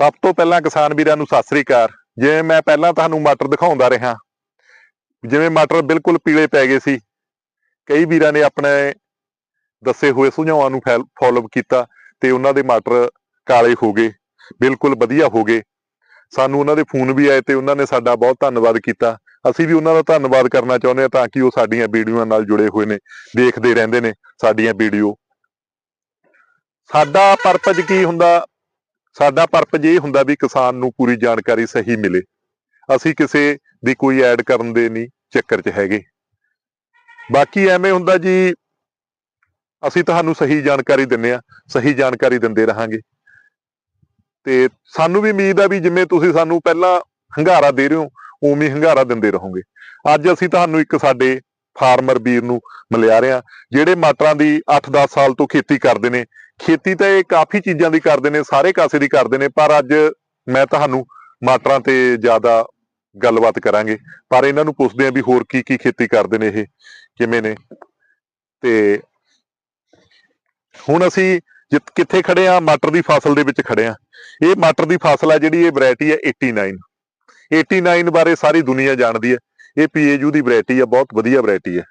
ਸਭ ਤੋਂ ਪਹਿਲਾਂ ਕਿਸਾਨ ਵੀਰਾਂ ਨੂੰ ਸਤਿ ਸ੍ਰੀ ਅਕਾਲ। ਜਿਵੇਂ ਮੈਂ ਪਹਿਲਾਂ ਤੁਹਾਨੂੰ ਮਟਰ ਦਿਖਾਉਂਦਾ ਰਿਹਾ, ਜਿਵੇਂ ਮਟਰ ਬਿਲਕੁਲ ਪੀਲੇ ਪੈ ਗਏ ਸੀ, ਕਈ ਵੀਰਾਂ ਨੇ ਆਪਣੇ ਦੱਸੇ ਹੋਏ ਸੁਝਾਵਾਂ ਨੂੰ ਫਾਲੋਅਪ ਕੀਤਾ ਤੇ ਉਹਨਾਂ ਦੇ ਮਟਰ ਕਾਲੇ ਹੋ ਗਏ, ਬਿਲਕੁਲ ਵਧੀਆ ਹੋ ਗਏ। ਸਾਨੂੰ ਉਹਨਾਂ ਦੇ ਫੋਨ ਵੀ ਆਏ ਤੇ ਉਹਨਾਂ ਨੇ ਸਾਡਾ ਬਹੁਤ ਧੰਨਵਾਦ ਕੀਤਾ। ਅਸੀਂ ਵੀ ਉਹਨਾਂ ਦਾ ਧੰਨਵਾਦ ਕਰਨਾ ਚਾਹੁੰਦੇ ਹਾਂ ਤਾਂ ਕਿ ਉਹ ਸਾਡੀਆਂ ਵੀਡੀਓਆਂ ਨਾਲ ਜੁੜੇ ਹੋਏ ਨੇ, ਦੇਖਦੇ ਰਹਿੰਦੇ ਨੇ ਸਾਡੀਆਂ ਵੀਡੀਓ। ਸਾਡਾ ਪਰਪਸ ਕੀ ਹੁੰਦਾ? ਸਾਡਾ ਪਰਪਜ ਇਹ ਹੁੰਦਾ ਵੀ ਕਿਸਾਨ ਨੂੰ ਪੂਰੀ ਜਾਣਕਾਰੀ ਸਹੀ ਮਿਲੇ, ਅਸੀਂ ਕਿਸੇ ਦੀ ਕੋਈ ਐਡ ਕਰਨ ਦੇ ਨਹੀਂ ਚੱਕਰ 'ਚ ਹੈਗੇ। ਬਾਕੀ ਐਵੇਂ ਹੁੰਦਾ ਜੀ, ਅਸੀਂ ਤੁਹਾਨੂੰ ਸਹੀ ਜਾਣਕਾਰੀ ਦਿੰਨੇ ਆ, ਸਹੀ ਜਾਣਕਾਰੀ ਦਿੰਦੇ ਰਹਾਂਗੇ। ਤੇ ਸਾਨੂੰ ਵੀ ਉਮੀਦ ਆ ਵੀ ਜਿਵੇਂ ਤੁਸੀਂ ਸਾਨੂੰ ਪਹਿਲਾਂ ਹੰਗਾਰਾ ਦੇ ਰਹੇ ਹੋ, ਉਵੇਂ ਹੰਗਾਰਾ ਦਿੰਦੇ ਰਹੋਗੇ। ਅੱਜ ਅਸੀਂ ਤੁਹਾਨੂੰ ਇੱਕ ਸਾਡੇ ਫਾਰਮਰ ਵੀਰ ਨੂੰ ਮਿਲਿਆ ਰਹੇ ਹਾਂ, ਜਿਹੜੇ ਮਟਰਾਂ ਦੀ 8-10 ਸਾਲ ਤੋਂ ਖੇਤੀ ਕਰਦੇ ਨੇ ਖੇਤੀ ਤਾਂ ਇਹ ਕਾਫੀ ਚੀਜ਼ਾਂ ਦੀ ਕਰਦੇ ਨੇ, ਸਾਰੇ ਕਾਸੇ ਦੀ ਕਰਦੇ ਨੇ, ਪਰ ਅੱਜ ਮੈਂ ਤੁਹਾਨੂੰ ਮਾਟਰਾਂ ਤੇ ਜ਼ਿਆਦਾ ਗੱਲਬਾਤ ਕਰਾਂਗੇ। ਪਰ ਇਹਨਾਂ ਨੂੰ ਪੁੱਛਦੇ ਆਂ ਵੀ ਹੋਰ ਕੀ ਕੀ ਖੇਤੀ ਕਰਦੇ ਨੇ ਇਹ, ਕਿਵੇਂ ਨੇ? ਤੇ ਹੁਣ ਅਸੀਂ ਜਿੱਤ ਕਿੱਥੇ ਖੜੇ ਆ ਮਟਰ ਦੀ ਫਸਲ ਦੇ ਵਿੱਚ ਖੜੇ ਆ ਇਹ ਮਟਰ ਦੀ ਫਸਲ ਆ ਜਿਹੜੀ ਇਹ ਵੈਰਾਈਟੀ ਹੈ 89 89 ਬਾਰੇ ਸਾਰੀ ਦੁਨੀਆ ਜਾਣਦੀ ਹੈ। ਇਹ ਪੀਏਯੂ ਦੀ ਵੈਰਾਈਟੀ ਆ, ਬਹੁਤ ਵਧੀਆ ਵੈਰਾਈਟੀ ਹੈ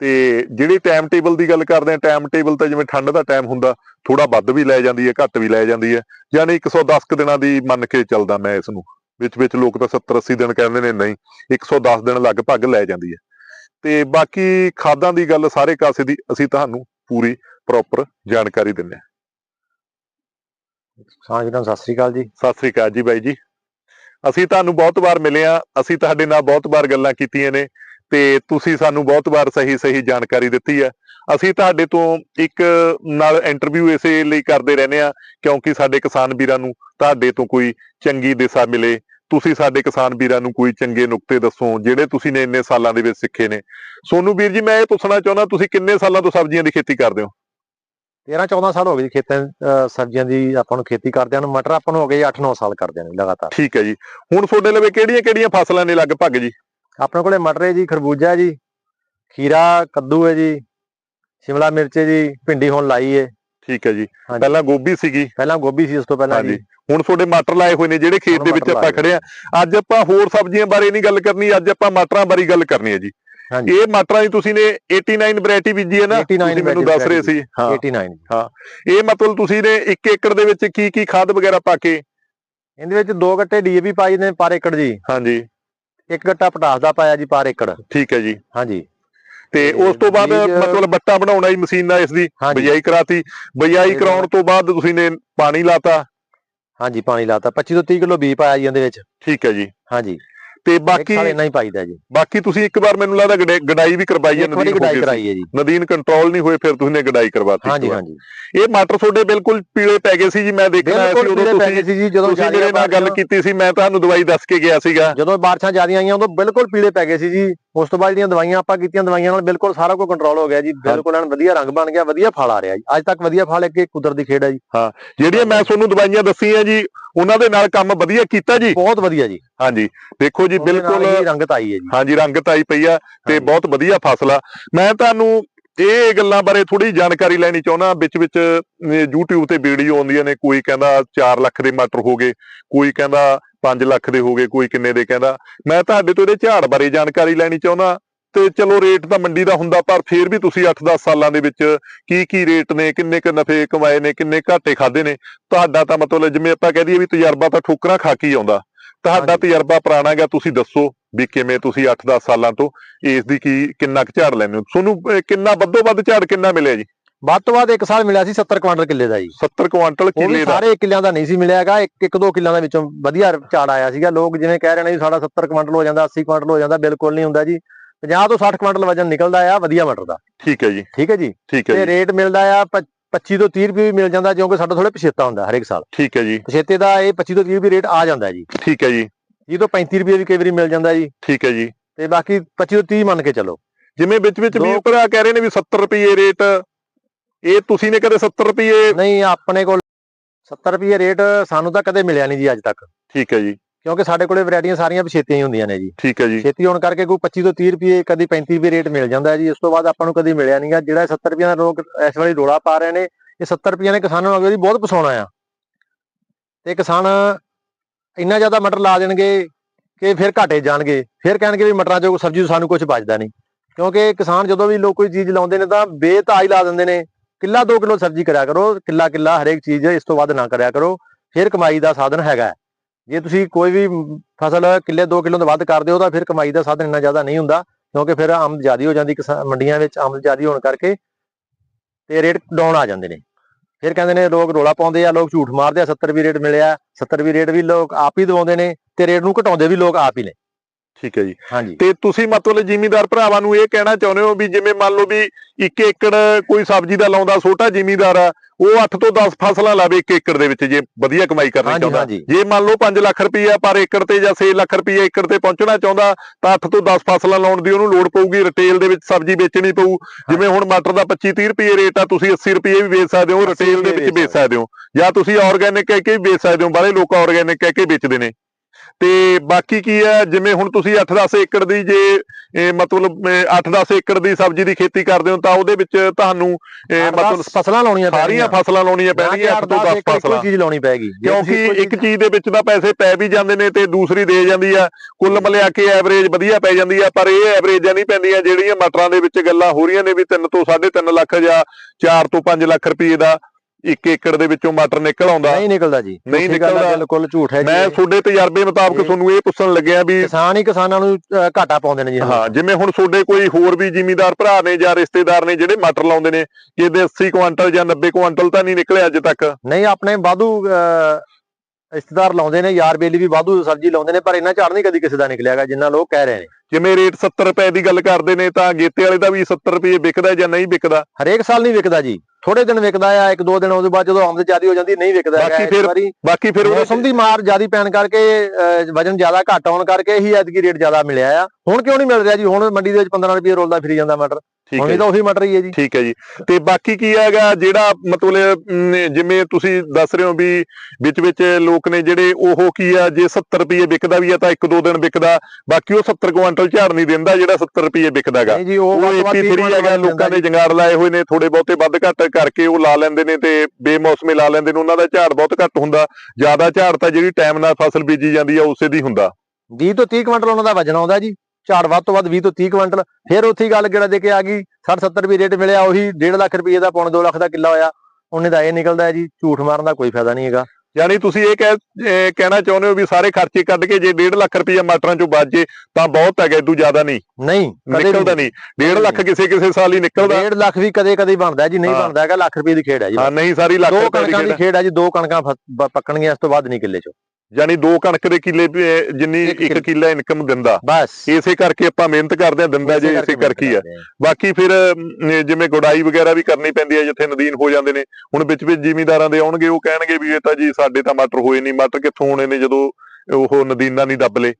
ਤੇ ਜਿਹੜੀ ਟਾਈਮ ਟੇਬਲ ਦੀ ਗੱਲ ਕਰਦੇ ਆ ਟਾਈਮ ਟੇਬਲ ਤਾਂ ਜਿਵੇਂ ਠੰਡ ਦਾ ਟਾਈਮ ਹੁੰਦਾ ਥੋੜਾ ਵੱਧ ਵੀ ਲੈ ਜਾਂਦੀ ਹੈ ਘੱਟ ਵੀ ਲੈ ਜਾਂਦੀ ਹੈ ਯਾਨੀ 110 ਕੁ ਦਿਨਾਂ ਦੀ ਮੰਨ ਕੇ ਚੱਲਦਾ ਮੈਂ ਇਸ ਨੂੰ ਵਿੱਚ ਵਿੱਚ ਲੋਕ ਤਾਂ 70 80 ਦਿਨ ਕਹਿੰਦੇ ਨੇ ਨਹੀਂ 110 ਦਿਨ ਲਗਭਗ ਲੈ ਜਾਂਦੀ ਹੈ। ਤੇ ਬਾਕੀ ਖਾਦਾਂ ਦੀ ਗੱਲ ਸਾਰੇ ਕਾਸੇ ਦੀ ਅਸੀਂ ਤੁਹਾਨੂੰ ਪੂਰੀ ਪ੍ਰੋਪਰ ਜਾਣਕਾਰੀ ਦਿੰਦੇ ਹਾਂ। ਹਾਂ ਜੀ ਸਤਿ ਸ੍ਰੀ ਅਕਾਲ ਜੀ। ਸਤਿ ਸ੍ਰੀ ਅਕਾਲ ਜੀ ਬਾਈ ਜੀ। ਅਸੀਂ ਤੁਹਾਨੂੰ ਬਹੁਤ ਵਾਰ ਮਿਲੇ ਆ ਅਸੀਂ ਤੁਹਾਡੇ ਨਾਲ ਬਹੁਤ ਵਾਰ ਗੱਲਾਂ ਕੀਤੀਆਂ ਨੇ ਤੇ ਤੁਸੀਂ ਸਾਨੂੰ ਬਹੁਤ ਵਾਰ ਸਹੀ ਸਹੀ ਜਾਣਕਾਰੀ ਦਿੱਤੀ ਹੈ। ਅਸੀਂ ਤੁਹਾਡੇ ਤੋਂ ਇੱਕ ਨਾਲ ਇੰਟਰਵਿਊ ਇਸੇ ਲਈ ਕਰਦੇ ਰਹਿੰਦੇ ਆ ਕਿਉਂਕਿ ਸਾਡੇ ਕਿਸਾਨ ਵੀਰਾਂ ਨੂੰ ਤੁਹਾਡੇ ਤੋਂ ਕੋਈ ਚੰਗੀ ਦਿਸ਼ਾ ਮਿਲੇ। ਤੁਸੀਂ ਸਾਡੇ ਕਿਸਾਨ ਵੀਰਾਂ ਨੂੰ ਕੋਈ ਚੰਗੇ ਨੁਕਤੇ ਦੱਸੋ ਜਿਹੜੇ ਤੁਸੀਂ ਨੇ ਇੰਨੇ ਸਾਲਾਂ ਦੇ ਵਿੱਚ ਸਿੱਖੇ ਨੇ। ਸੋਨੂ ਵੀਰ ਜੀ ਮੈਂ ਇਹ ਪੁੱਛਣਾ ਚਾਹੁੰਦਾ ਤੁਸੀਂ ਕਿੰਨੇ ਸਾਲਾਂ ਤੋਂ ਸਬਜ਼ੀਆਂ ਦੀ ਖੇਤੀ ਕਰਦੇ ਹੋ? 13 14 ਸਾਲ ਹੋ ਗਏ ਜੀ ਖੇਤਾਂ ਸਬਜ਼ੀਆਂ ਦੀ ਆਪਾਂ ਨੂੰ ਖੇਤੀ ਕਰਦਿਆਂ ਨੂੰ ਮਟਰ ਆਪਾਂ ਨੂੰ ਹੋ ਗਏ 8 9 ਸਾਲ ਕਰਦਿਆਂ ਨੂੰ ਲਗਾਤਾਰ। ਠੀਕ ਹੈ ਜੀ। ਹੁਣ ਤੁਹਾਡੇ ਲਵੇ ਕਿਹੜੀਆਂ ਕਿਹੜੀਆਂ ਫਸਲਾਂ ਨੇ ਲਗਭਗ ਜੀ? ਆਪਣੇ ਕੋਲੇ ਮਟਰ ਹੈ ਜੀ ਖਰਬੂਜਾ ਹੈ ਜੀ ਖੀਰਾ ਕੱਦੂ ਹੈ ਜੀ ਸ਼ਿਮਲਾ ਮਿਰਚ ਹੈ ਜੀ ਭਿੰਡੀ ਹੁਣ ਲਾਈ ਹੈ। ਠੀਕ ਹੈ ਜੀ। ਪਹਿਲਾਂ ਗੋਭੀ ਸੀਗੀ। ਪਹਿਲਾਂ ਗੋਭੀ ਸੀ ਉਸ ਤੋਂ ਪਹਿਲਾਂ ਜੀ। ਹੁਣ ਤੁਹਾਡੇ ਮਟਰ ਲਾਏ ਹੋਏ ਨੇ ਜਿਹੜੇ ਖੇਤ ਦੇ ਵਿੱਚ ਆਪਾਂ ਖੜੇ ਆ ਅੱਜ ਆਪਾਂ ਹੋਰ ਸਬਜ਼ੀਆਂ ਬਾਰੇ ਨਹੀਂ ਗੱਲ ਕਰਨੀ ਅੱਜ ਆਪਾਂ ਮਟਰਾਂ ਬਾਰੇ ਗੱਲ ਕਰਨੀ ਹੈ ਜੀ। ਇਹ ਮਟਰਾਂ ਦੀ ਤੁਸੀਂ ਨੇ 89 ਵੈਰਾਈਟੀ ਬੀਜੀ ਹੈ ਨਾ 89 ਤੁਸੀਂ ਮੈਨੂੰ ਦੱਸ ਰਹੇ ਸੀ। ਹਾਂ। 89 ਜੀ। ਇਹ ਮਤਲਬ ਤੁਸੀਂ ਨੇ 1 ਏਕੜ ਦੇ ਵਿੱਚ ਕੀ ਕੀ ਖਾਦ ਵਗੈਰਾ ਪਾ ਕੇ? ਇਹਦੇ ਵਿੱਚ ਦੋ ਗੱਟੇ ਡੀਏਪੀ ਪਾਈ ਨੇ ਪਰ ਏਕੜ ਜੀ। ਹਾਂਜੀ। ਇੱਕ ਗੱਟਾ ਪਟਾਸ ਦਾ ਪਾਇਆ ਜੀ ਪਰ ਏਕੜ। ਠੀਕ ਹੈ ਜੀ। ਹਾਂਜੀ। ਤੇ ਉਸ ਤੋਂ ਬਾਅਦ ਮਤਲਬ ਬੱਟਾ ਬਣਾਉਣਾ ਹੀ ਮਸ਼ੀਨ ਨਾਲ ਇਸ ਦੀ ਬਿਜਾਈ ਕਰਾਤੀ। ਬਿਜਾਈ ਕਰਾਉਣ ਤੋਂ ਬਾਅਦ ਤੁਸੀਂ ਨੇ ਪਾਣੀ ਲਾਤਾ। ਹਾਂਜੀ ਪਾਣੀ ਲਾਤਾ। 25 ਤੋਂ 30 ਕਿਲੋ ਬੀ ਪਾਇਆ ਜੀ ਇਹਦੇ ਵਿੱਚ। ਠੀਕ ਹੈ ਜੀ। ਹਾਂਜੀ। ਤੇ ਬਾਕੀ ਸਾਲ ਇੰਨਾ ਹੀ ਪਾਈਦਾ ਜੀ। ਬਾਕੀ ਤੁਸੀਂ ਇੱਕ ਵਾਰ ਮੈਨੂੰ ਲੱਗਦਾ ਗਡਾਈ- ਗਡਾਈ ਵੀ ਕਰਵਾਈ ਹੈ ਨਦੀਨ ਸੀ। ਕਰਾਈ ਹੈ ਜੀ। ਨਦੀਨ ਕੰਟਰੋਲ ਨਹੀਂ ਹੋਏ ਫਿਰ ਤੁਸੀਂ ਨੇ ਗਡਾਈ ਕਰਵਾਤੀ ਹਾਂਜੀ। ਹਾਂਜੀ। ਇਹ ਮਟਰ ਤੁਹਾਡੇ ਬਿਲਕੁਲ ਪੀਲੇ ਪੈ ਗਏ ਸੀ ਜੀ ਮੈਂ ਦੇਖਣਾ ਆਇਆ ਸੀ ਉਦੋਂ ਤੁਸੀਂ ਗਏ ਸੀ ਜੀ ਜਦੋਂ ਤੁਸੀਂ ਮੇਰੇ ਨਾਲ ਗੱਲ ਕੀਤੀ ਸੀ ਮੈਂ ਤੁਹਾਨੂੰ ਦਵਾਈ ਦੱਸ ਕੇ ਗਿਆ ਸੀਗਾ। ਜਦੋਂ ਬਾਰਿਸ਼ਾਂ ਜ਼ਿਆਦੀਆਂ ਆਈਆਂ ਉਦੋਂ ਬਿਲਕੁਲ ਪੀਲੇ ਪੈ ਗਏ ਸੀ ਜੀ। ਉਸ ਤੋਂ ਬਾਅਦ ਜਿਹੜੀਆਂ ਦਵਾਈਆਂ ਆਪਾਂ ਕੀਤੀਆਂ ਦਵਾਈਆਂ ਨਾਲ ਬਿਲਕੁਲ ਸਾਰਾ ਕੁਝ ਕੰਟਰੋਲ ਹੋ ਗਿਆ ਜੀ ਬਿਲਕੁਲ ਐਨ ਵਧੀਆ ਰੰਗ ਬਣ ਗਿਆ ਵਧੀਆ ਫਲ ਆ ਰਿਹਾ ਜੀ। ਅੱਜ ਤੱਕ ਵਧੀਆ ਫਲ ਅੱਗੇ ਕੁਦਰਤ ਦੀ ਖੇਡ ਹੈ ਜੀ। ਜਿਹੜੀਆਂ ਮੈਂ ਤੁਹਾਨੂੰ ਦਵਾਈਆਂ ਦੱਸੀਆਂ ਜੀ ਉਹਨਾਂ ਦੇ ਨਾਲ ਕੰਮ ਵਧੀਆ ਕੀਤਾ ਜੀ? ਬਹੁਤ ਵਧੀਆ ਜੀ। ਹਾਂਜੀ ਦੇਖੋ ਜੀ ਬਿਲਕੁਲ ਹੀ ਰੰਗਤ ਆਈ ਹੈ ਜੀ। ਹਾਂਜੀ ਰੰਗਤ ਆਈ ਪਈ ਆ ਤੇ। ਬਹੁਤ ਵਧੀਆ ਫਸਲ ਆ। ਮੈਂ ਤੁਹਾਨੂੰ ਇਹ ਗੱਲਾਂ ਬਾਰੇ ਥੋੜੀ ਜਾਣਕਾਰੀ ਲੈਣੀ ਚਾਹੁੰਦਾ ਵਿੱਚ ਵਿੱਚ YouTube ਤੇ ਵੀਡੀਓ ਆਉਂਦੀਆਂ ਨੇ ਕੋਈ ਕਹਿੰਦਾ 4 ਲੱਖ ਦੇ ਮਟਰ ਹੋ ਗਏ ਕੋਈ ਕਹਿੰਦਾ 5 ਲੱਖ ਦੇ ਹੋ ਗਏ ਕੋਈ ਕਿੰਨੇ ਦੇ ਕਹਿੰਦਾ ਮੈਂ ਤੁਹਾਡੇ ਤੋਂ ਇਹਦੇ ਝਾੜ ਬਾਰੇ ਜਾਣਕਾਰੀ ਲੈਣੀ ਚਾਹੁੰਦਾ ਤੇ ਚਲੋ ਰੇਟ ਤਾਂ ਮੰਡੀ ਦਾ ਹੁੰਦਾ ਪਰ ਫਿਰ ਵੀ ਤੁਸੀਂ 8-10 ਸਾਲਾਂ ਦੇ ਵਿੱਚ ਕੀ ਕੀ ਰੇਟ ਨੇ ਕਿੰਨੇ ਕੁ ਨਫੇ ਕਮਾਏ ਨੇ ਕਿੰਨੇ ਘਾਟੇ ਖਾਦੇ ਨੇ ਤੁਹਾਡਾ ਤਾਂ ਮਤਲਬ ਜਿਵੇਂ ਆਪਾਂ ਕਹਿ ਦਈਏ ਵੀ ਤਜਰਬਾ ਤਾਂ ਠੋਕਰਾਂ ਖਾ ਕੇ ਆਉਂਦਾ। ਤੁਹਾਡਾ। ਤਜਰਬਾ ਪੁਰਾਣਾ ਹੈਗਾ ਤੁਸੀਂ ਦੱਸੋ ਵੀ ਕਿਵੇਂ ਤੁਸੀਂ 8-10 ਸਾਲਾਂ ਤੋਂ ਇਸ ਦੀ ਕੀ ਕਿੰਨਾ ਕੁ ਝਾੜ ਲੈਂਦੇ ਹੋ? ਤੁਹਾਨੂੰ ਕਿੰਨਾ ਵੱਧੋ ਵੱਧ ਝਾੜ ਕਿੰਨਾ ਮਿਲਿਆ ਜੀ? ਵੱਧ ਤੋਂ ਵੱਧ ਇੱਕ ਸਾਲ ਮਿਲਿਆ ਸੀ 70 ਕੁਆਂਟਲ ਕਿੱਲੇ ਦਾ ਜੀ। 70 ਕੁਆਂਟਲ ਕਿੱਲੇ ਦਾ। ਸਾਰੇ ਕਿੱਲਿਆਂ ਦਾ ਨਹੀਂ ਸੀ ਮਿਲਿਆ ਹੈਗਾ ਇੱਕ ਇੱਕ ਦੋ ਕਿੱਲਿਆਂ ਦੇ ਵਿੱਚੋਂ ਵਧੀਆ ਝਾੜ ਆਇਆ ਸੀਗਾ। ਲੋਕ ਜਿਵੇਂ ਕਹਿ ਰਹੇ ਨੇ ਸਾਡਾ 70 ਕੁਆਂਟਲ ਹੋ ਜਾਂਦਾ 80 ਕੁਆਂਟਲ ਹੋ ਜਾਂਦਾ ਬਿਲਕੁਲ ਨਹੀਂ ਹੁੰਦਾ ਜੀ। 50 ਤੋਂ 60 ਕੁਆਂਟਲ ਵਜਨ ਨਿਕਲਦਾ ਆ ਵਧੀਆ ਮਟਰ ਦਾ। ਠੀਕ ਹੈ ਜੀ। ਠੀਕ ਹੈ ਜੀ? ਠੀਕ ਹੈ ਤੇ ਰੇਟ ਮਿਲਦਾ ਆ ਪ- 25 ਤੋਂ 30 ਰੁਪਏ ਵੀ ਮਿਲ ਜਾਂਦਾ ਕਿਉਂਕਿ ਸਾਡਾ ਥੋੜੇ ਪਛੇਤਾ ਹੁੰਦਾ ਹਰੇਕ ਸਾਲ। ਠੀਕ ਹੈ ਜੀ। ਪਛੇਤੇ ਦਾ ਇਹ 25 ਤੋਂ 30 ਰੁਪਏ ਰੇਟ ਆ ਜਾਂਦਾ ਜੀ। ਠੀਕ ਹੈ ਜੀ। ਜੀ ਤੋਂ 35 ਰੁਪਏ ਵੀ ਕਈ ਵਾਰੀ ਮਿਲ ਜਾਂਦਾ ਜੀ। ਠੀਕ ਹੈ ਜੀ। ਤੇ ਬਾਕੀ 25 ਤੋਂ 30 ਮੰਨ ਕੇ ਚੱਲੋ। ਜਿਵੇਂ ਵਿੱਚ ਵਿੱਚ ਵੀਰ ਭਰਾ ਕਹਿ ਰਹੇ ਨੇ ਵੀ 70 ਰੁਪਏ ਰੇਟ ਇਹ ਤੁਸੀਂ ਨੇ ਕਦੇ 70 ਰੁਪਏ ਨਹੀਂ ਆਪਣੇ ਕੋਲ 70 ਰੁਪਏ ਰੇਟ ਸਾਨੂੰ ਤਾਂ ਕਦੇ ਮਿਲਿਆ ਨਹੀਂ ਜੀ ਅੱਜ ਤੱਕ। ਠੀਕ ਹੈ ਜੀ। ਕਿਉਂਕਿ ਸਾਡੇ ਕੋਲੇ ਵੈਰਾਈਟੀਆਂ ਸਾਰੀਆਂ ਪਛੇਤੀਆਂ ਹੀ ਹੁੰਦੀਆਂ ਨੇ ਜੀ। ਠੀਕ ਹੈ ਜੀ। ਛੇਤੀ ਹੋਣ ਕਰਕੇ ਕੋਈ 25 ਤੋਂ 30 ਰੁਪਏ ਕਦੀ 35 ਰੁਪਏ ਰੇਟ ਮਿਲ ਜਾਂਦਾ ਹੈ ਜੀ। ਉਸ ਤੋਂ ਬਾਅਦ ਆਪਾਂ ਨੂੰ ਕਦੀ ਮਿਲਿਆ ਨਹੀਂਗਾ ਜਿਹੜਾ 70 ਰੁਪਏ ਦਾ ਲੋਕ ਇਸ ਵਾਰੀ ਰੋਲਾ ਪਾ ਰਹੇ ਨੇ ਇਹ 70 ਰੁਪਏ ਨੇ ਕਿਸਾਨਾਂ ਨੂੰ ਅਗਲੇ ਬਹੁਤ ਪਸਾਉਣਾ ਆ। ਤੇ ਕਿਸਾਨ ਇੰਨਾ ਜ਼ਿਆਦਾ ਮਟਰ ਲਾ ਦੇਣਗੇ ਕਿ ਫਿਰ ਘਾਟੇ ਜਾਣਗੇ। ਫਿਰ ਕਹਿਣਗੇ ਵੀ ਮਟਰਾਂ ਚੋਂ ਸਬਜ਼ੀ ਤੋਂ ਸਾਨੂੰ ਕੁਝ ਬਚਦਾ ਨਹੀਂ। ਕਿਉਂਕਿ ਕਿਸਾਨ ਜਦੋਂ ਵੀ ਲੋਕ ਕੋਈ ਚੀਜ਼ ਲਾਉਂਦੇ ਨੇ ਤਾਂ ਬੇਤਾਈ ਲਾ ਦਿੰਦੇ ਨੇ। ਕਿੱਲਾ 2 ਕਿਲੋ ਸਬਜ਼ੀ ਕਰਿਆ ਕਰੋ, ਕਿੱਲਾ ਕਿੱਲਾ ਹਰੇਕ ਚੀਜ਼ ਇਸ ਤੋਂ ਵੱਧ ਨਾ ਕਰਿਆ ਕਰੋ, ਫਿਰ ਕਮਾਈ ਦਾ ਸਾਧਨ ਹੈਗਾ ਜੇ ਤੁਸੀਂ ਕੋਈ ਵੀ ਫਸਲ ਕਿੱਲੇ 2 ਕਿਲੋ ਤੋਂ ਵੱਧ ਕਰਦੇ ਹੋ ਤਾਂ ਫਿਰ ਕਮਾਈ ਦਾ ਸਾਧਨ ਇੰਨਾ ਜ਼ਿਆਦਾ ਨਹੀਂ ਹੁੰਦਾ, ਕਿਉਂਕਿ ਫਿਰ ਆਮਦ ਜ਼ਿਆਦੀ ਹੋ ਜਾਂਦੀ ਕਿਸਾਨ ਮੰਡੀਆਂ ਵਿੱਚ ਆਮਦ ਜ਼ਿਆਦੀ ਹੋਣ ਕਰਕੇ ਤੇ ਰੇਟ ਡਾਊਨ ਆ ਜਾਂਦੇ ਨੇ। ਫਿਰ ਕਹਿੰਦੇ ਨੇ ਲੋਕ ਰੋਲਾ ਪਾਉਂਦੇ ਆ, ਲੋਕ ਝੂਠ ਮਾਰਦੇ ਆ 70 ਵੀ ਰੇਟ ਮਿਲਿਆ 70 ਵੀ ਰੇਟ ਵੀ ਲੋਕ ਆਪ ਹੀ ਦਵਾਉਂਦੇ ਨੇ ਤੇ ਰੇਟ ਨੂੰ ਘਟਾਉਂਦੇ ਵੀ ਲੋਕ ਆਪ ਹੀ ਨੇ। ਠੀਕ ਹੈ ਜੀ। ਹਾਂਜੀ। ਤੇ ਤੁਸੀਂ ਮਤਲਬ ਜ਼ਿਮੀਂਦਾਰ ਭਰਾਵਾਂ ਨੂੰ ਇਹ ਕਹਿਣਾ ਚਾਹੁੰਦੇ ਹੋ ਵੀ ਜਿਵੇਂ ਮੰਨ ਲਓ ਵੀ 1 ਏਕੜ ਕੋਈ ਸਬਜ਼ੀ ਦਾ ਲਾਉਂਦਾ ਛੋਟਾ ਜ਼ਿਮੀਂਦਾਰ ਆ ਉਹ 8 ਤੋਂ 10 ਫਸਲਾਂ ਲਾਵੇ 1 ਏਕੜ ਦੇ ਵਿੱਚ ਜੇ ਵਧੀਆ ਕਮਾਈ ਕਰਨੀ ਚਾਹੁੰਦਾ। ਜੇ ਮੰਨ ਲਓ 5 ਲੱਖ ਰੁਪਈਆ ਪਰ ਏਕੜ ਤੇ ਜਾਂ 6 ਲੱਖ ਰੁਪਈਆ ਏਕੜ ਤੇ ਪਹੁੰਚਣਾ ਚਾਹੁੰਦਾ ਤਾਂ 8 ਤੋਂ 10 ਫਸਲਾਂ ਲਾਉਣ ਦੀ ਉਹਨੂੰ ਲੋੜ ਪਊਗੀ। ਰਿਟੇਲ ਦੇ ਵਿੱਚ ਸਬਜ਼ੀ ਵੇਚਣੀ ਪਊ। ਜਿਵੇਂ ਹੁਣ ਮਟਰ ਦਾ 25 30 ਰੁਪਏ ਰੇਟ ਆ ਤੁਸੀਂ 80 ਰੁਪਏ ਵੀ ਵੇਚ ਸਕਦੇ ਹੋ 80 ਰਿਟੇਲ ਦੇ ਵੇਚ ਵੇਚ ਸਕਦੇ ਹੋ। ਜਾਂ ਤੁਸੀਂ ਆਰਗੈਨਿਕ ਕਹਿ ਕੇ ਵੀ ਵੇਚ ਸਕਦੇ ਹੋ ਬਾਹਲੇ ਲੋਕ ਆਰਗੈਨਿਕ ਕਹਿ ਕੇ ਵੇਚਦੇ ਨੇ। ਤੇ ਬਾਕੀ ਕੀ ਹੈ ਜਿਵੇਂ ਹੁਣ ਤੁਸੀਂ 8-10 ਏਕੜ ਦੀ ਜੇ ਮਤਲਬ 8-10 ਏਕੜ ਦੀ ਸਬਜ਼ੀ ਦੀ ਖੇਤੀ ਕਰਦੇ ਹੋ ਤਾਂ ਉਹਦੇ ਵਿੱਚ ਤੁਹਾਨੂੰ ਮਤਲਬ ਫਸਲਾਂ ਲਾਉਣੀਆਂ ਸਾਰੀਆਂ ਫਸਲਾਂ ਲਾਉਣੀਆਂ ਪੈਣਗੀਆਂ 8 ਤੋਂ 10 ਫਸਲਾਂ। ਚੀਜ਼ ਲਾਉਣੀ ਪੈਗੀ ਕਿਉਂਕਿ ਇੱਕ ਚੀਜ਼ ਦੇ ਵਿੱਚ ਤਾਂ ਪੈਸੇ ਪੈ ਵੀ ਜਾਂਦੇ ਨੇ ਤੇ ਦੂਸਰੀ ਦੇ ਜਾਂਦੀ ਆ ਕੁੱਲ ਮਿਲਾ ਕੇ ਐਵਰੇਜ ਵਧੀਆ ਪੈ ਜਾਂਦੀ ਆ ਪਰ ਇਹ ਐਵਰੇਜਾਂ ਨਹੀਂ ਪੈਂਦੀਆਂ ਜਿਹੜੀਆਂ ਮਟਰਾਂ ਦੇ ਵਿੱਚ ਗੱਲਾਂ ਹੋ ਰਹੀਆਂ ਨੇ ਵੀ 3 ਤੋਂ 3.5 ਲੱਖ ਜਾਂ 4 ਤੋਂ 5 ਲੱਖ ਰੁਪਏ ਦਾ। ਇੱਕ ਏਕੜ ਦੇ ਵਿੱਚੋਂ ਮਟਰ ਨਿਕਲ ਆਉਂਦਾ। ਨਹੀਂ ਨਿਕਲਦਾ ਜੀ। ਨਹੀਂ ਨਿਕਲਦਾ। ਬਿਲਕੁਲ ਝੂਠ ਹੈ ਜੀ ਮੈਂ। ਤੁਹਾਡੇ ਤਜਰਬੇ ਮੁਤਾਬਕ ਤੁਹਾਨੂੰ ਇਹ ਪੁੱਛਣ ਲੱਗਿਆ ਵੀ ਕਿਸਾਨ ਹੀ ਕਿਸਾਨਾਂ ਨੂੰ ਘਾਟਾ ਪਾਉਂਦੇ ਨੇ ਜੀ। ਹਾਂ ਜਿਵੇਂ ਹੁਣ ਤੁਹਾਡੇ ਕੋਈ ਹੋਰ ਵੀ ਜ਼ਿਮੀਂਦਾਰ ਭਰਾ ਨੇ ਜਾਂ ਰਿਸ਼ਤੇਦਾਰ ਨੇ ਜਿਹੜੇ ਮਟਰ ਲਾਉਂਦੇ ਨੇ ਕਿ ਇਹਦੇ 80 ਕੁਆਂਟਲ ਜਾਂ 90 ਕੁਆਂਟਲ ਤਾਂ ਨਹੀਂ ਨਿਕਲੇ ਅੱਜ ਤੱਕ? ਨਹੀਂ ਆਪਣੇ ਅਹ, ਰਿਸ਼ਤੇਦਾਰ ਲਾਉਂਦੇ ਨੇ ਯਾਰ ਬੇਲੀ ਵੀ ਵਾਧੂ ਸਬਜ਼ੀ ਲਾਉਂਦੇ ਨੇ ਪਰ ਇੰਨਾ ਝਾੜ ਨਹੀਂ ਕਦੀ ਕਿਸੇ ਦਾ ਨਿਕਲਿਆਗਾ ਜਿੰਨਾ ਲੋਕ ਕਹਿ ਰਹੇ ਨੇ। ਜਿਵੇਂ ਰੇਟ 70 ਰੁਪਏ ਦੀ ਗੱਲ ਕਰਦੇ ਨੇ ਤਾਂ ਗੇਤੇ ਵਾਲੇ ਦਾ ਵੀ 70 ਰੁਪਏ ਵਿਕਦਾ ਜਾਂ ਨਹੀਂ ਵਿਕਦਾ? ਹਰੇਕ ਸਾਲ ਨਹੀਂ ਵਿਕਦਾ ਜੀ। ਥੋੜੇ ਦਿਨ ਵਿਕਦਾ ਆ ਇੱਕ ਦੋ ਦਿਨ ਉਹਦੇ ਬਾਅਦ ਜਦੋਂ ਆਮਦ ਜ਼ਿਆਦੀ ਹੋ ਜਾਂਦੀ ਨਹੀਂ ਵਿਕਦਾ ਬਾਕੀ ਫਿਰ ਬਾਕੀ ਫਿਰ ਮੌਸਮ ਦੀ ਮਾਰ ਜ਼ਿਆਦੀ ਪੈਣ ਕਰਕੇ ਵਜਨ ਜ਼ਿਆਦਾ ਘੱਟ ਹੋਣ ਕਰਕੇ ਹੀ ਐਤਕੀ ਰੇਟ ਜ਼ਿਆਦਾ ਮਿਲਿਆ ਆ। ਹੁਣ ਕਿਉਂ ਨਹੀਂ ਮਿਲ ਰਿਹਾ ਜੀ? ਹੁਣ ਮੰਡੀ ਦੇ ਵਿੱਚ 15 ਰੁਪਏ ਰੋਲਦਾ ਫਿਰੀ ਜਾਂਦਾ ਮਟਰ। ਠੀਕ ਹੁਣ ਹੈ ਤਾਂ ਉਹੀ ਮਟਰ ਹੀ ਹੈ ਜੀ। ਠੀਕ ਹੈ ਜੀ। ਤੇ ਬਾਕੀ ਕੀ ਹੈਗਾ ਜਿਹੜਾ ਮਤਲਬ ਜਿਵੇਂ ਤੁਸੀਂ ਦੱਸ ਰਹੇ ਹੋ ਵੀ ਵਿੱਚ ਵਿੱਚ ਲੋਕ ਨੇ ਜਿਹੜੇ ਉਹ ਕੀ ਆ ਜੇ 70 ਰੁਪਏ ਵਿਕਦਾ ਵੀ ਆ ਤਾਂ ਇੱਕ ਦੋ ਦਿਨ ਵਿਕਦਾ ਬਾਕੀ ਉਹ 70 ਕੁਆਂਟਲ ਝਾੜ ਨਹੀਂ ਦਿੰਦਾ ਜਿਹੜਾ 70 ਰੁਪਏ ਵਿਕਦਾਗਾ। ਉਹ ਉਹ ਵੱਧ ਤੋਂ ਵੱਧ ਏਪੀ 3 ਤੀਹ ਹੈਗਾ ਕੁਆਂਟਲ ਲੋਕਾਂ ਨੇ ਜੰਗਾੜ ਲਾਏ ਹੋਏ ਨੇ ਥੋੜੇ ਬਹੁਤੇ ਵੱਧ ਘੱਟ ਕਰਕੇ ਉਹ ਲਾ ਲੈਂਦੇ ਨੇ ਤੇ ਬੇਮੌਸਮੇ ਲਾ ਲੈਂਦੇ ਨੇ ਉਹਨਾਂ ਦਾ ਝਾੜ ਬਹੁਤ ਘੱਟ ਹੁੰਦਾ। ਜ਼ਿਆਦਾ ਝਾੜ ਤਾਂ ਜਿਹੜੀ ਟਾਈਮ ਨਾਲ ਫਸਲ ਬੀਜੀ ਜਾਂਦੀ ਆ ਉਸੇ ਦੀ ਹੁੰਦਾ। ਜੀ। 20 ਤੋਂ 30 ਕੁਇੰਟਲ ਉਹਨਾਂ ਦਾ ਵਜਨ ਆਉਂਦਾ ਜੀ। ਝਾੜ ਵੱਧ ਤੋਂ ਵੱਧ 20 ਤੋਂ 30 ਕੁਇੰਟਲ। ਫਿਰ ਉੱਥੇ ਗੱਲ ਕਿਹੜਾ ਦੇ ਕੇ ਆ ਗਈ 60 70 ਰੁਪਏ ਰੇਟ ਮਿਲਿਆ ਉਹੀ 1.5 ਲੱਖ ਰੁਪਏ ਦਾ ਪੌਣ 2 ਲੱਖ ਦਾ ਕਿੱਲਾ ਹੋਇਆ। ਉਹਨੇ ਦਾ ਇਹ ਨਿਕਲਦਾ ਹੈ ਜੀ ਝੂਠ ਮਾਰਨ ਦਾ ਕੋਈ ਫਾਇਦਾ ਨਹੀਂ ਹੈਗਾ। ਯਾਨੀ ਤੁਸੀਂ ਇਹ ਕਹਿਣਾ ਚਾਹੁੰਦੇ ਹੋ ਵੀ ਸਾਰੇ ਖਰਚੇ ਕੱਢ ਕੇ ਜੇ 1.5 ਲੱਖ ਰੁਪਈਆ ਮਟਰਾਂ ਚੋਂ ਬਚ ਜੇ ਤਾਂ ਬਹੁਤ ਹੈਗਾ ਇਦੋਂ ਜ਼ਿਆਦਾ ਨਹੀਂ। ਨਹੀਂ ਨਿਕਲਦਾ ਨਹੀਂ। 1.5 ਲੱਖ ਕਿਸੇ ਕਿਸੇ ਸਾਲ ਹੀ ਨਿਕਲਦਾ। 1.5 ਲੱਖ ਵੀ ਕਦੇ ਕਦੇ ਬਣਦਾ ਜੀ ਨਹੀਂ। ਬਣਦਾ ਹੈਗਾ ਲੱਖ ਰੁਪਏ ਦੀ ਖੇਡ ਹੈ ਜੀ। ਹਾਂ ਨਹੀਂ ਸਾਰੀ ਲੱਖ ਰੁਪਏ ਦੀ ਖੇਡ ਹੈ। ਜੀ ਦੋ ਕਣਕਾਂ ਪੱਕਣਗੀਆਂ ਇਸ ਤੋਂ ਬਾਅਦ ਨਹੀਂ ਕਿੱਲੇ ਚੋਂ। ਯਾਨੀ ਦੋ ਕਣਕ ਦੇ ਕਿੱਲੇ ਜਿੰਨੀ ਇੱਕ ਕਿੱਲਾ। ਇਨਕਮ ਦਿੰਦਾ। ਬਸ। ਇਸੇ ਕਰਕੇ ਆਪਾਂ ਮਿਹਨਤ ਕਰਦੇ ਆ ਦਿੰਦਾ ਜੇ ਇਸੇ ਕਰਕੇ ਆ। ਬਾਕੀ ਫਿਰ ਜਿਵੇਂ ਗੁਡਾਈ ਵਗੈਰਾ ਵੀ ਕਰਨੀ ਪੈਂਦੀ ਹੈ ਜਿੱਥੇ ਨਦੀਨ ਹੋ ਜਾਂਦੇ ਨੇ ਹੁਣ ਵਿੱਚ ਵਿੱਚ ਜ਼ਿਮੀਂਦਾਰਾਂ ਦੇ ਆਉਣਗੇ ਉਹ ਕਹਿਣਗੇ ਵੀ ਇਹ ਤਾਂ ਜੀ ਸਾਡੇ ਤਾਂ ਮਟਰ ਹੋਏ ਨਹੀਂ ਮਟਰ ਕਿੱਥੋਂ ਹੋਣੇ ਨੇ ਜਦੋਂ ਉਹ ਨਦੀਨਾਂ ਨਹੀਂ ਦੱਬ ਲੇ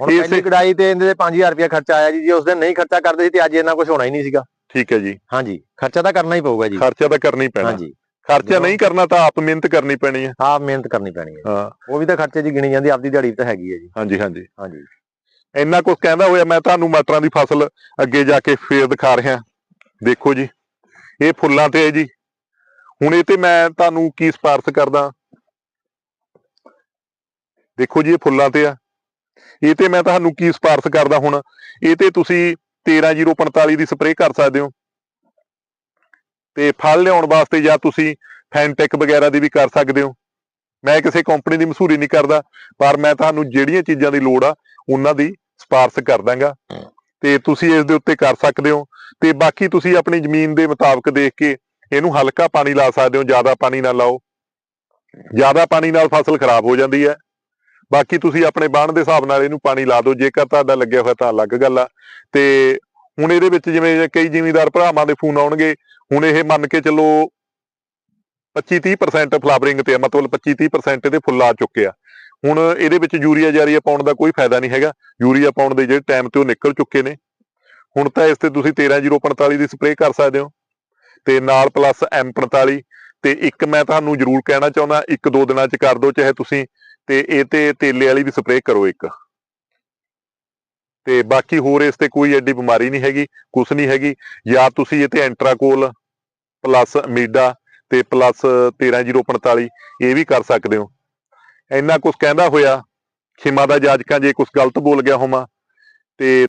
ਹੁਣ ਪਹਿਲੀ ਕਢਾਈ ਤੇ ਇਹਦੇ 5000 ਰੁਪਏ ਖਰਚਾ ਆਇਆ ਜੀ ਜੇ ਉਸ ਦਿਨ ਨਹੀਂ ਖਰਚਾ ਕਰਦੇ ਸੀ ਤੇ ਅੱਜ ਇਹਨਾਂ ਕੁਝ ਹੋਣਾ ਹੀ ਨਹੀਂ ਸੀਗਾ। ਠੀਕ ਹੈ ਜੀ। ਹਾਂਜੀ ਖਰਚਾ ਤਾਂ ਕਰਨਾ ਹੀ ਪਊਗਾ ਜੀ। ਖਰਚਾ ਤਾਂ ਕਰਨਾ ਹੀ ਪੈਣਾ। ਹਾਂਜੀ। ਖਰਚਾ ਨਹੀਂ ਕਰਨਾ ਤਾਂ ਆਪ ਮਿਹਨਤ ਕਰਨੀ ਪੈਣੀ ਹੈ। ਆਪ ਮਿਹਨਤ ਕਰਨੀ ਪੈਣੀ ਹੈ। ਹਾਂ। ਉਹ ਵੀ ਤਾਂ ਖਰਚੇ ਦੀ ਗਿਣੀ ਜਾਂਦੀ ਆਪਦੀ ਦਿਹਾੜੀ ਤਾਂ ਹੈਗੀ ਹੈ ਜੀ। ਹਾਂਜੀ ਹਾਂਜੀ। ਹਾਂਜੀ। ਇੰਨਾ ਕੁਝ ਕਹਿੰਦਾ ਹੋਇਆ ਮੈਂ ਤੁਹਾਨੂੰ ਮਟਰਾਂ ਦੀ ਫਸਲ ਅੱਗੇ ਜਾ ਕੇ ਫੇਰ ਦਿਖਾ ਰਿਹਾ। ਦੇਖੋ ਜੀ ਇਹ ਫੁੱਲਾਂ ਤੇ ਹੈ ਜੀ। ਹੁਣ ਇਹ ਤੇ ਮੈਂ ਤੁਹਾਨੂੰ ਕੀ ਸਿਫਾਰਸ਼ ਕਰਦਾ। ਦੇਖੋ ਜੀ ਇਹ ਫੁੱਲਾਂ ਤੇ ਆ। ਇਹ ਤੇ ਮੈਂ ਤੁਹਾਨੂੰ ਕੀ ਸਿਫਾਰਸ਼ ਕਰਦਾ ਹੁਣ? ਇਹ ਤੇ ਤੁਸੀਂ 13045 ਦੀ ਸਪਰੇਅ ਕਰ ਸਕਦੇ ਹੋ। ਤੇ ਫਲ ਲਿਆਉਣ ਵਾਸਤੇ ਜਾਂ ਤੁਸੀਂ ਫੈਨਟੈਕ ਵਗੈਰਾ ਦੀ ਵੀ ਕਰ ਸਕਦੇ ਹੋ। ਮੈਂ ਕਿਸੇ ਕੰਪਨੀ ਦੀ ਮਸ਼ਹੂਰੀ ਨਹੀਂ ਕਰਦਾ, ਪਰ ਮੈਂ ਤੁਹਾਨੂੰ ਜਿਹੜੀਆਂ ਚੀਜ਼ਾਂ ਦੀ ਲੋੜ ਆ, ਉਹਨਾਂ ਦੀ ਸਿਫਾਰਸ਼ ਕਰ ਦਾਂਗਾ। ਤੇ ਤੁਸੀਂ ਇਸ ਦੇ ਉੱਤੇ ਕਰ ਸਕਦੇ ਹੋ। ਤੇ ਬਾਕੀ ਤੁਸੀਂ ਆਪਣੀ ਜ਼ਮੀਨ ਦੇ ਮੁਤਾਬਕ ਦੇਖ ਕੇ ਇਹਨੂੰ ਹਲਕਾ ਪਾਣੀ ਲਾ ਸਕਦੇ ਹੋ, ਜ਼ਿਆਦਾ ਪਾਣੀ ਨਾ ਲਾਓ। ਜ਼ਿਆਦਾ ਪਾਣੀ ਨਾਲ ਫਸਲ ਖਰਾਬ ਹੋ ਜਾਂਦੀ ਹੈ। ਬਾਕੀ ਤੁਸੀਂ ਆਪਣੇ ਬਾਣ ਦੇ ਹਿਸਾਬ ਨਾਲ ਇਹਨੂੰ ਪਾਣੀ ਲਾ ਦਿਓ। ਜੇਕਰ ਤੁਹਾਡਾ ਲੱਗਿਆ ਹੋਇਆ ਤਾਂ ਅਲੱਗ ਗੱਲ ਆ। ਤੇ ਹੁਣ ਇਹਦੇ ਵਿੱਚ ਜਿਵੇਂ ਕਈ ਜ਼ਿਮੀਂਦਾਰ ਭਰਾਵਾਂ ਦੇ ਫੋਨ ਆਉਣਗੇ, ਹੁਣ ਇਹ ਮੰਨ ਕੇ ਚੱਲੋ 25-30% ਫਲਾਵਰਿੰਗ ਤੇ ਮਤਲਬ 25-30% ਇਹਦੇ ਫੁੱਲ ਆ ਚੁੱਕੇ ਆ। ਹੁਣ ਇਹਦੇ ਵਿੱਚ ਯੂਰੀਆ ਜਾਰੀਆ ਪਾਉਣ ਦਾ ਕੋਈ ਫਾਇਦਾ ਨਹੀਂ ਹੈਗਾ। ਯੂਰੀਆ ਪਾਉਣ ਦੇ ਜਿਹੜੇ ਟਾਈਮ ਤੇ ਉਹ ਨਿਕਲ ਚੁੱਕੇ ਨੇ। ਹੁਣ ਤਾਂ ਇਸ ਤੇ ਤੁਸੀਂ 13045 ਦੀ ਸਪਰੇਅ ਕਰ ਸਕਦੇ ਹੋ। ਤੇ ਨਾਲ ਪਲੱਸ M45 ਤੇ ਇੱਕ ਮੈਂ ਤੁਹਾਨੂੰ ਜ਼ਰੂਰ ਕਹਿਣਾ ਚਾਹੁੰਦਾ, ਇੱਕ ਦੋ ਦਿਨਾਂ ਚ ਕਰ ਦਿਓ, ਚਾਹੇ ਤੁਸੀਂ ਤੇ ਇਹ ਤੇ ਤੇਲੇ ਵਾਲੀ ਵੀ ਸਪਰੇਅ ਕਰੋ ਇੱਕ। ਤੇ ਬਾਕੀ ਹੋਰ ਇਸ ਤੇ ਕੋਈ ਐਡੀ ਬਿਮਾਰੀ ਨਹੀਂ ਹੈਗੀ, ਕੁਛ ਨਹੀਂ ਹੈਗੀ। ਜਾਂ ਤੁਸੀਂ ਇਹ ਤੇ ਐਂਟਰਾਕੋਲ ਪਲੱਸ ਅਮੀਡਾ ਤੇ ਪਲੱਸ 13045 ਇਹ ਵੀ ਕਰ ਸਕਦੇ ਹੋ। ਇੰਨਾ ਕੁਝ ਕਹਿੰਦਾ ਹੋਇਆ, ਖਿਮਾ ਦਾ ਜਾਜਕਾਂ ਜੇ ਕੁਝ ਗਲਤ ਬੋਲ ਗਿਆ ਹੋਵਾਂ ਤੇ